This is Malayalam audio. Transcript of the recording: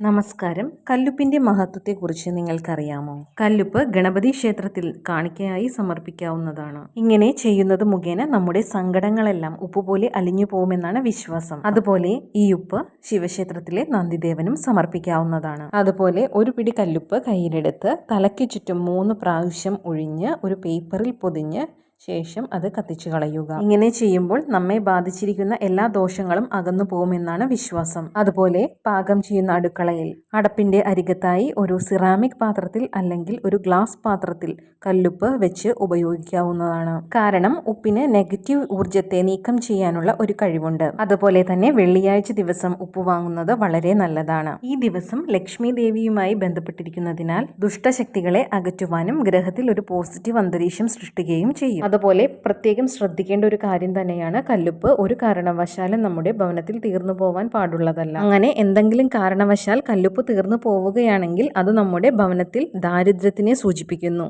നമസ്കാരം. കല്ലുപ്പിന്റെ മഹത്വത്തെക്കുറിച്ച് നിങ്ങൾക്കറിയാമോ? കല്ലുപ്പ് ഗണപതി ക്ഷേത്രത്തിൽ കാണിക്കയായി സമർപ്പിക്കാവുന്നതാണ്. ഇങ്ങനെ ചെയ്യുന്നത് മുഖേന നമ്മുടെ സങ്കടങ്ങളെല്ലാം ഉപ്പുപോലെ അലിഞ്ഞു പോകുമെന്നാണ് വിശ്വാസം. അതുപോലെ ഈ ഉപ്പ് ശിവക്ഷേത്രത്തിലെ നന്ദിദേവനും സമർപ്പിക്കാവുന്നതാണ്. അതുപോലെ ഒരു പിടി കല്ലുപ്പ് കയ്യിലെടുത്ത് തലയ്ക്ക് ചുറ്റും മൂന്ന് പ്രാവശ്യം ഒഴിഞ്ഞ് ഒരു പേപ്പറിൽ പൊതിഞ്ഞ് ശേഷം അത് കത്തിച്ചു കളയുക. ഇങ്ങനെ ചെയ്യുമ്പോൾ നമ്മെ ബാധിച്ചിരിക്കുന്ന എല്ലാ ദോഷങ്ങളും അകന്നു പോകുമെന്നാണ് വിശ്വാസം. അതുപോലെ പാകം ചെയ്യുന്ന അടുക്കളയിൽ അടപ്പിന്റെ അരികത്തായി ഒരു സിറാമിക് പാത്രത്തിൽ അല്ലെങ്കിൽ ഒരു ഗ്ലാസ് പാത്രത്തിൽ കല്ലുപ്പ് വെച്ച് ഉപയോഗിക്കാവുന്നതാണ്. കാരണം ഉപ്പിന് നെഗറ്റീവ് ഊർജത്തെ നീക്കം ചെയ്യാനുള്ള ഒരു കഴിവുണ്ട്. അതുപോലെ തന്നെ വെള്ളിയാഴ്ച ദിവസം ഉപ്പ് വാങ്ങുന്നത് വളരെ നല്ലതാണ്. ഈ ദിവസം ലക്ഷ്മി ദേവിയുമായി ബന്ധപ്പെട്ടിരിക്കുന്നതിനാൽ ദുഷ്ടശക്തികളെ അകറ്റുവാനും ഗ്രഹത്തിൽ ഒരു പോസിറ്റീവ് അന്തരീക്ഷം സൃഷ്ടിക്കുകയും ചെയ്യും. അതുപോലെ പ്രത്യേകം ശ്രദ്ധിക്കേണ്ട ഒരു കാര്യം തന്നെയാണ് കല്ലുപ്പ്. ഒരു കാരണവശാലും നമ്മുടെ ഭവനത്തിൽ തീർന്നു പോവാൻ പാടുള്ളതല്ല. അങ്ങനെ എന്തെങ്കിലും കാരണവശാൽ കല്ലുപ്പ് തീർന്നു പോവുകയാണെങ്കിൽ അത് നമ്മുടെ ഭവനത്തിൽ ദാരിദ്ര്യത്തിനെ സൂചിപ്പിക്കുന്നു.